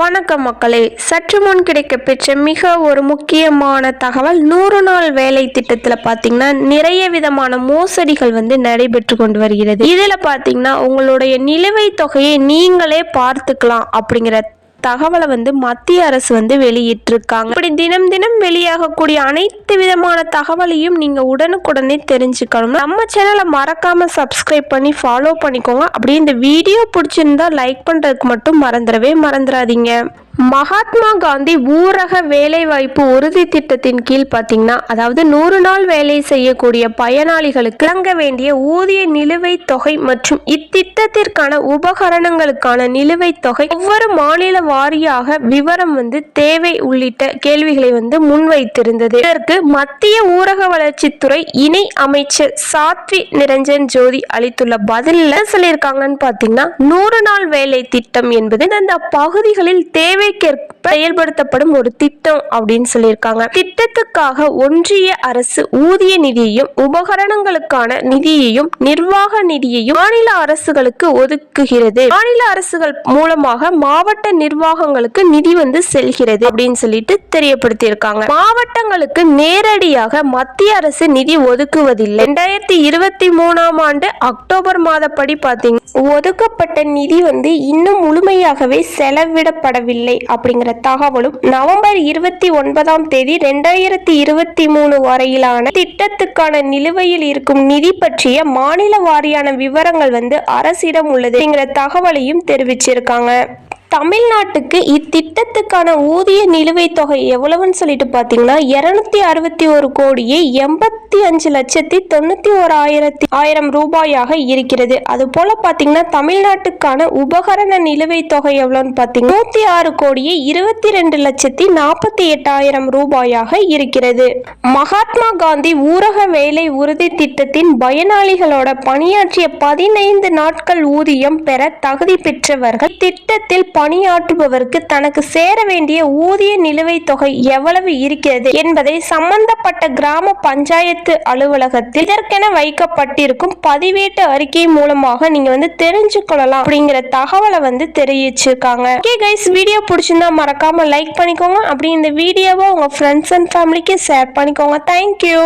வணக்கம் மக்களே சற்று முன் கிடைக்கப்பெற்ற மிக ஒரு முக்கியமான தகவல் நூறு நாள் வேலை திட்டத்தில் பார்த்தீங்கன்னா நிறைய விதமான மோசடிகள் வந்து நடைபெற்று கொண்டு வருகிறது. இதில் பார்த்தீங்கன்னா உங்களுடைய நிலுவைத் தொகையை நீங்களே பார்த்துக்கலாம் அப்படிங்கிற தகவலை வந்து மத்திய அரசு வந்து வெளியிட்டிருக்காங்க. இப்படி தினம் தினம் வெளியாகக்கூடிய அனைத்து விதமான தகவலையும் நீங்க உடனுக்குடனே தெரிஞ்சுக்கணும் நம்ம சேனலை மறக்காம சப்ஸ்கிரைப் பண்ணி ஃபாலோ பண்ணிக்கோங்க. அப்படியே இந்த வீடியோ பிடிச்சிருந்தா லைக் பண்றதுக்கு மட்டும் மறந்துடவே மறந்துடாதீங்க. மகாத்மா காந்தி ஊரக வேலைவாய்ப்பு உறுதி திட்டத்தின் கீழ் பார்த்தீங்கன்னா அதாவது நூறு நாள் வேலை செய்யக்கூடிய பயனாளிகளுக்கு வழங்க வேண்டிய ஊதிய நிலுவைத் தொகை மற்றும் இத்திட்டத்திற்கான உபகரணங்களுக்கான நிலுவைத் தொகை ஒவ்வொரு மாநில வாரியாக விவரம் வந்து தேவை உள்ளிட்ட கேள்விகளை வந்து முன்வைத்திருந்தது. இதற்கு மத்திய ஊரக வளர்ச்சித்துறை இணை அமைச்சர் சாத்வி நிரஞ்சன் ஜோதி அளித்துள்ள பதிலில் சொல்லியிருக்காங்கன்னு பார்த்தீங்கன்னா நூறு நாள் வேலை திட்டம் என்பது அந்த பகுதிகளில் தேவைக்கேற்ப செயல்படுத்தப்படும் ஒரு திட்டம் அப்படின்னு சொல்லியிருக்காங்க. திட்டத்துக்காக ஒன்றிய அரசு ஊதிய நிதியையும் உபகரணங்களுக்கான நிதியையும் நிர்வாக நிதியையும் மாநில அரசுகளுக்கு ஒதுக்குகிறது. மாநில அரசுகள் மூலமாக மாவட்ட நிர்வாகங்களுக்கு நிதி வந்து செல்கிறது அப்படின்னு சொல்லிட்டு தெரியப்படுத்தியிருக்காங்க. மாவட்டங்களுக்கு நேரடியாக மத்திய அரசு நிதி ஒதுக்குவதில்லை. ரெண்டாயிரத்தி இருபத்தி மூணாம் ஆண்டு அக்டோபர் மாதப்படி பார்த்தீங்க ஒதுக்கப்பட்ட நிதி வந்து இன்னும் முழுமையாகவே செலவிடப்படவில்லை. அப்படிங்கிற தகவலும் நவம்பர் இருபத்தி ஒன்பதாம் தேதி ரெண்டாயிரத்தி இருபத்தி மூணு வரையிலான திட்டத்துக்கான நிலுவையில் இருக்கும் நிதி பற்றிய மாநில வாரியான விவரங்கள் வந்து அரசிடம் உள்ளது தகவலையும் தெரிவிச்சிருக்காங்க. தமிழ்நாட்டுக்கு இத்திட்டத்துக்கான ஊதிய நிலுவைத் தொகை எவ்வளவுன்னு சொல்லிட்டு பார்த்தீங்கன்னா இருநூத்தி அறுபத்தி ஒரு கோடியே எண்பத்தி அஞ்சு லட்சத்தி தொண்ணூத்தி ஒரு ஆயிரத்தி ஆயிரம் ரூபாயாக இருக்கிறது. அது போல பார்த்தீங்கன்னா தமிழ்நாட்டுக்கான உபகரண நிலுவைத் தொகை எவ்வளோன்னு பார்த்தீங்கன்னா நூத்தி ஆறு கோடியே இருபத்தி ரெண்டு லட்சத்தி நாற்பத்தி எட்டாயிரம் ரூபாயாக இருக்கிறது. மகாத்மா காந்தி ஊரக வேலை உறுதி திட்டத்தின் பயனாளிகளோட பணியாற்றிய பதினைந்து நாட்கள் ஊதியம் பெற தகுதி பெற்றவர்கள் திட்டத்தில் பணியாற்றுபவருக்கு தனக்கு சேர வேண்டிய ஊதிய நிலுவைத் தொகை எவ்வளவு இருக்கிறது என்பதை சம்பந்தப்பட்ட கிராம பஞ்சாயத்து அலுவலகத்தில் இதற்கென வைக்கப்பட்டிருக்கும் பதிவேட்டு அறிக்கை மூலமாக நீங்க வந்து தெரிஞ்சுக்கொள்ளலாம் அப்படிங்கிற தகவலை வந்து தெரிவிச்சிருக்காங்க. ஓகே கைஸ் வீடியோ பிடிச்சிருந்தா மறக்காம லைக் பண்ணிக்கோங்க. அப்படி இந்த வீடியோவை உங்க ஃப்ரெண்ட்ஸ் அண்ட் ஃபேமிலிக்கு ஷேர் பண்ணிக்கோங்க. Thank you